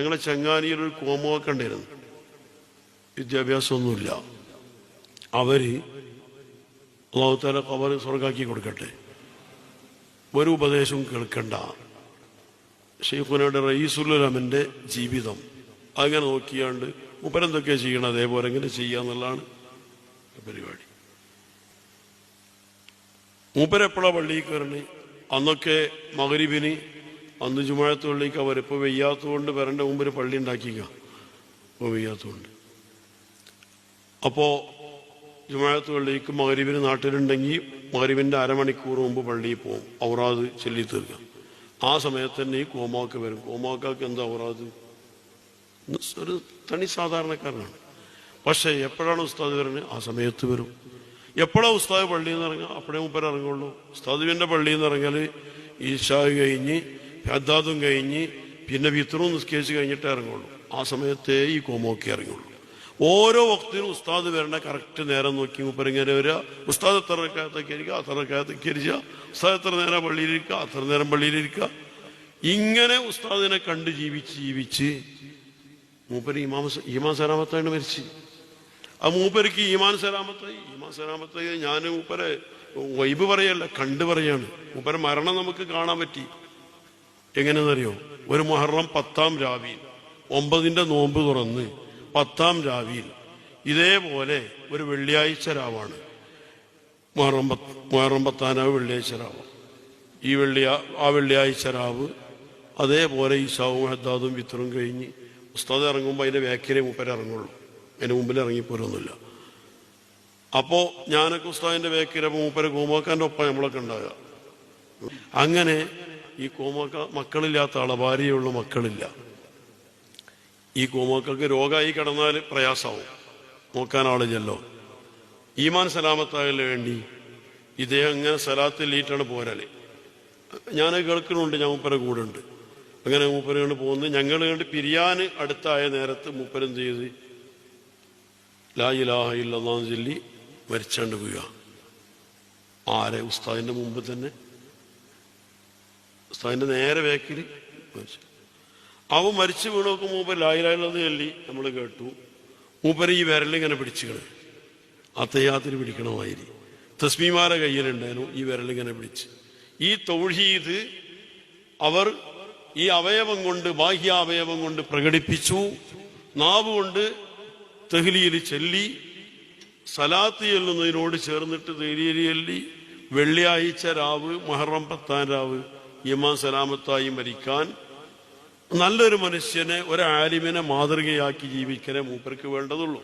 ഞങ്ങളെ ചങ്ങാനിയിൽ ഒരു കോമൊക്കെ ഉണ്ടായിരുന്നു. വിദ്യാഭ്യാസമൊന്നുമില്ല. അവർ അള്ളാഹുത്താല കവർ സ്വർഗാക്കി കൊടുക്കട്ടെ. ഒരു ഉപദേശവും കേൾക്കണ്ട. ഷെയ്ഖുനയുടെ റയീസുല്ലമിന്റെ ജീവിതം. അങ്ങനെ നോക്കിയാണ്ട് മുപ്പരെന്തൊക്കെ ചെയ്യണം അതേപോലെ എങ്ങനെ ചെയ്യാന്നുള്ളതാണ് പരിപാടി. മൂപ്പരെപ്പോഴാ പള്ളിയിൽ കയറണേ അന്നൊക്കെ മകരിബിന് അന്ന് ജുമാഴത്ത് പള്ളിക്ക് അവരിപ്പോൾ വെയ്യാത്തതുകൊണ്ട് വരേണ്ട മുമ്പ് ഒരു പള്ളി ഉണ്ടാക്കിക്ക. ഇപ്പോൾ വെയ്യാത്തതുകൊണ്ട്. അപ്പോൾ ജുമാഴത്ത് പള്ളിക്ക് മകരിബിന് നാട്ടിലുണ്ടെങ്കിൽ മകരിബിന്റെ അരമണിക്കൂർ മുമ്പ് പള്ളിയിൽ പോകും. ഔറാദ് ചൊല്ലി തീർക്കുക ആ സമയത്ത് തന്നെ ഈ കോമാക്ക് വരും. കോമാക്കാക്ക് എന്താ ഔറാദ്? ഒരു തനി സാധാരണക്കാരനാണ്. പക്ഷേ എപ്പോഴാണ് ഉസ്താദ് വരുന്നത് ആ സമയത്ത് വരും. എപ്പോഴാണ് ഉസ്താദ് പള്ളിയിൽ നിന്ന് ഇറങ്ങുക? അപ്പോഴേ മുപ്പര ഇറങ്ങുള്ളൂ ഉസ്താദുവിന്റെ പള്ളിയിൽ നിന്ന് ഇറങ്ങൽ ഈശാ കഴിഞ്ഞ് ഹദ്ദാദും കഴിഞ്ഞ് പിന്നെ വിത്രവും നിസ്കരിച്ച് കഴിഞ്ഞിട്ടേ ഇറങ്ങുള്ളൂ ആ സമയത്തേ ഈ കോമോക്കി ഇറങ്ങുള്ളൂ. ഓരോ വക്തിനും ഉസ്താദ് വരേണ്ട കറക്റ്റ് നേരം നോക്കി മുപ്പര് ഇങ്ങനെ വരിക. ഉസ്താദ് എത്ര കാലത്തേക്കായിരിക്കുക അത്ര കാലത്തേക്കായിരിക്കുക ഉസ്താദ് എത്ര നേരം പള്ളിയിലിരിക്കുക അത്ര നേരം പള്ളിയിലിരിക്കുക ഇങ്ങനെ ഉസ്താദിനെ കണ്ട് ജീവിച്ച് ജീവിച്ച് മൂപ്പര് ഇമാമ ഈമാൻ സലാമത്തായിട്ട് മരിച്ചു. ആ മൂപ്പർക്ക് ഈമാൻ സലാമത്തായി ഈമാൻ സലാമത്തായി ഞാൻ മൂപ്പരെ വൈബ് പറയല്ല കണ്ടു പറയാണ്. മൂപ്പരെ മരണം നമുക്ക് കാണാൻ പറ്റി. എങ്ങനെയെന്നറിയോ? ഒരു മുഹറം പത്താം രാവിയിൽ ഒമ്പതിന്റെ നോമ്പ് തുറന്ന് പത്താം രാവിയിൽ ഇതേപോലെ ഒരു വെള്ളിയാഴ്ച രാവാണ്. മുഹറം പത്ത് മുഹറം പത്താനാവ് വെള്ളിയാഴ്ച രാവ്. ഈ വെള്ളിയാ ആ വെള്ളിയാഴ്ച രാവ് അതേപോലെ ഈശാവും ഹദ്ദാദും വിത്തറും കഴിഞ്ഞ് ഉസ്താദ് ഇറങ്ങുമ്പോൾ അതിന്റെ വേക്കിലെ മൂപ്പരെ ഇറങ്ങുള്ളൂ. അതിന്റെ മുമ്പിൽ ഇറങ്ങിപ്പോരൊന്നുമില്ല അപ്പോൾ ഞാനൊക്കെ ഉസ്താദിന്റെ വേക്കിലെ മൂപ്പര് കോമാക്കാന്റെ ഒപ്പം നമ്മളൊക്കെ ഉണ്ടാകുക അങ്ങനെ ഈ കോമാക്ക മക്കളില്ലാത്ത ആളെ ഭാര്യയുള്ള മക്കളില്ല. ഈ കോമാക്കൾക്ക് രോഗമായി കിടന്നാൽ പ്രയാസമാവും നോക്കാൻ ആളില്ലല്ലോ. ഈമാൻ സലാമത്താകലിന് വേണ്ടി ഇദ്ദേഹം അങ്ങനെ സലാത്തില്ലിട്ടാണ് പോരൽ. ഞാൻ കേൾക്കുന്നുണ്ട് ഞാൻ മൂപ്പരെ കൂടെ ഉണ്ട് അങ്ങനെ മൂപ്പര കൊണ്ട് പോകുന്നത് ഞങ്ങൾ കണ്ട് പിരിയാൻ അടുത്തായ നേരത്ത് മൂപ്പരെന്ത് ചെയ്ത്? ലാ ഇലാഹ ഇല്ലെന്നാന്ന് ചൊല്ലി മരിച്ചാണ്ട് വീഴുക ആരെ? ഉസ്താദിന്റെ മുമ്പ് തന്നെ. ഉസ്താദിന്റെ നേരെ വേക്കിൽ മരിച്ചു. അവൻ മരിച്ചു വീണ് നോക്കുമ്പോൾ മൂപ്പർ ലായിലായില്ലെന്ന് ചൊല്ലി നമ്മൾ കേട്ടു. മൂപ്പര് ഈ വിരലിങ്ങനെ പിടിച്ചുകൾ അത്തയാത്തിന് പിടിക്കണമായിരി തസ്മിമാരെ കയ്യിലുണ്ടായിരുന്നു ഈ വിരലിങ്ങനെ പിടിച്ച്. ഈ തൗഹീദ് അവർ ഈ അവയവം കൊണ്ട് ബാഹ്യാവയവം കൊണ്ട് പ്രകടിപ്പിച്ചു. നാവ് കൊണ്ട് തെഹ്ലിയിൽ ചൊല്ലി സലാത്ത് ചെല്ലുന്നതിനോട് ചേർന്നിട്ട് തെഹ്ലിയിൽ ചൊല്ലി വെള്ളിയാഴ്ച രാവ് മഹറം പത്താം രാവ് ഇമാം സലാമത്തായി മരിക്കാൻ നല്ലൊരു മനുഷ്യനെ ഒരാലിമിനെ മാതൃകയാക്കി ജീവിക്കലേ മൂപ്പർക്ക് വേണ്ടതുള്ളൂ.